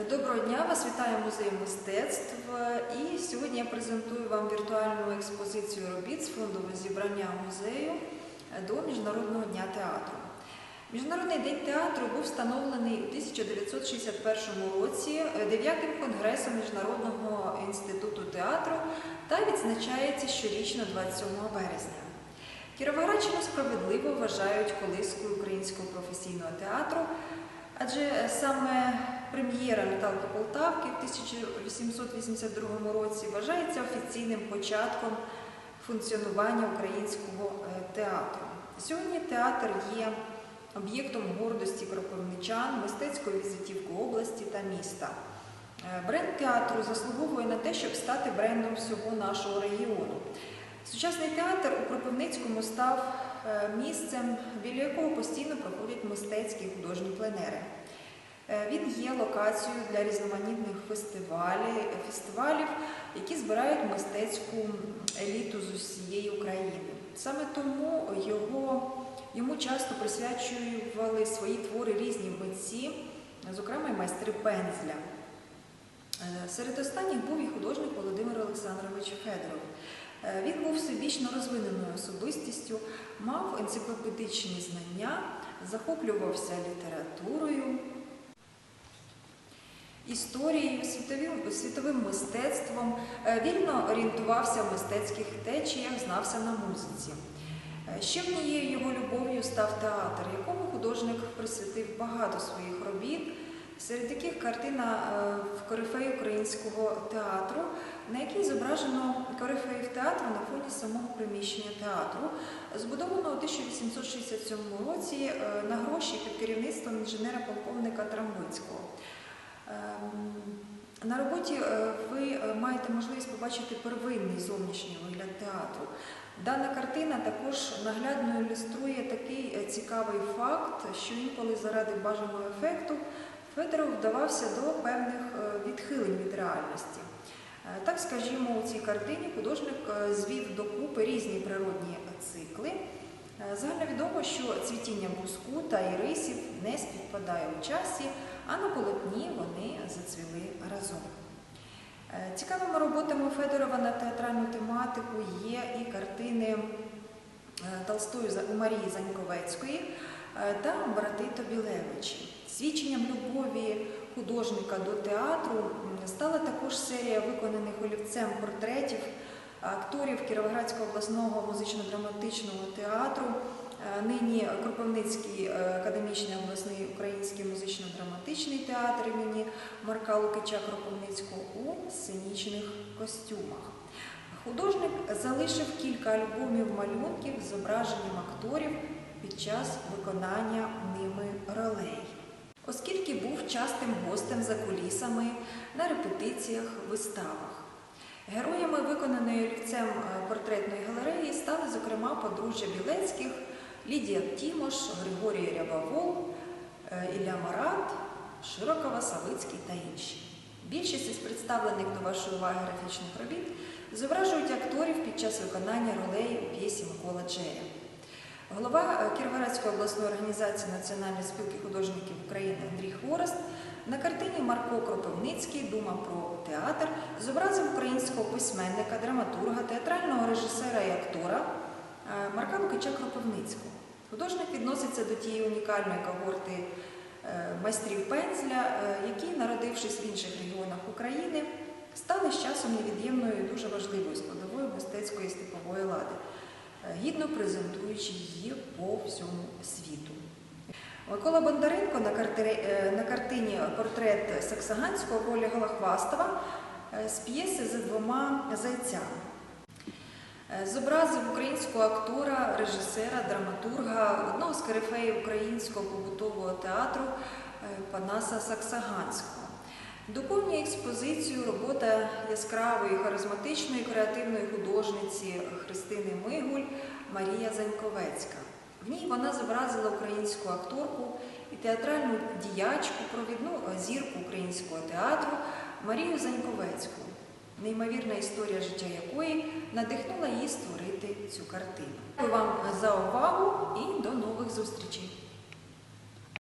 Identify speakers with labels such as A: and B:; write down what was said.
A: Е, Доброго дня! Вас вітає музей мистецтв. І сьогодні я презентую вам віртуальну експозицію робіт з фондового зібрання музею до Міжнародного дня театру. Міжнародний день театру був встановлений у 1961 році 9-м конгресом Міжнародного інституту театру та відзначається щорічно 27 березня. Кіровоградщину справедливо вважають колискою українського професійного театру, адже саме прем'єра Наталки Полтавки в 1882 році вважається офіційним початком функціонування українського е, театру. Сьогодні театр є об'єктом гордості кропивничан, мистецькою візитівкою області та міста. Е, Бренд театру заслуговує на те, щоб стати брендом всього нашого регіону. Сучасний театр у Кропивницькому став е, місцем, біля якого постійно проходять мистецькі художні пленери. Е, Він є локацією для різноманітних фестивалів, які збирають мистецьку еліту з усієї України. Саме тому його, йому часто присвячували свої твори різні митці, зокрема й майстри пензля. Е, Серед останніх був і художник Володимир Олександрович Федоров. Е, Він був всебічно розвиненою особистістю, мав енциклопедичні знання, захоплювався літературою, історією, світовим, світовим мистецтвом, е, вільно орієнтувався в мистецьких течіях, знався на музиці. Е, Ще однією його любов'ю став театр, якому художник присвятив багато своїх робіт, серед яких картина е, в корифеї українського театру, на якій зображено корифеїв театру на фоні самого приміщення театру, збудованого у 1867 році на гроші під керівництвом інженера-полковника Трамбицького. Ем, На роботі е, ви е, маєте можливість побачити первинний зовнішній вигляд театру. Дана картина також наглядно ілюструє такий е, цікавий факт, що інколи заради бажаного ефекту Федоров вдавався до певних відхилень від реальності. Так, скажімо, у цій картині художник звів докупи різні природні цикли. Е, Загальновідомо, що цвітіння буску та ірисів не співпадає у часі, а на полотні вони зацвіли разом. Е, Цікавими роботами Федорова на театральну тематику є і картини е, Толстої у Марії Заньковецької е, та Брати Тобілевичі. Свідченням любові художника до театру стала також серія виконаних олівцем портретів акторів Кіровоградського обласного музично-драматичного театру, нині Кропивницький е, академічний обласний український музично-драматичний театр імені Марка Лукича Кропивницького у сценічних костюмах. Художник залишив кілька альбомів малюнків з зображенням акторів під час виконання ними ролей. Оскільки був частим гостем за кулісами на репетиціях, виставах. Героями виконаної олівцем е, портретної галереї стали, зокрема, подружжя Білецьких, Лідія Тімош, Григорій Рябовол, Ілля Марат, Широкова, Савицький та інші. Більшість із представлених до вашої уваги графічних робіт зображують акторів під час виконання ролей у п'єсі Микола Джеря. Голова е, Кіровоградської обласної організації Національної спілки художників України Андрій Хворост на картині Марко Кропивницький Дума про театр зобразив українського письменника, драматурга, театрального режисера і актора Марка Лукича Кропивницького. Художник відноситься до тієї унікальної когорти е, майстрів пензля, е, які, народившись в інших регіонах України, стали з часом невід'ємною і дуже важливою складовою мистецької степової лади е, гідно презентуючи її по всьому світу. Микола Бондаренко на, картині, портрет Саксаганського ролі Голохвастова е, з п'єси за двома зайцями. Е, Зобразив українського актора, режисера, драматурга, одного з корифеїв українського побутового театру е, Панаса Саксаганського. Доповнює експозицію робота яскравої, харизматичної, креативної художниці Христини Мигуль Марія Заньковецька. В ній вона зобразила українську акторку і театральну діячку, провідну зірку українського театру Марію Заньковецьку, неймовірна історія життя якої надихнула її створити цю картину. Дякую вам за увагу і до нових зустрічей!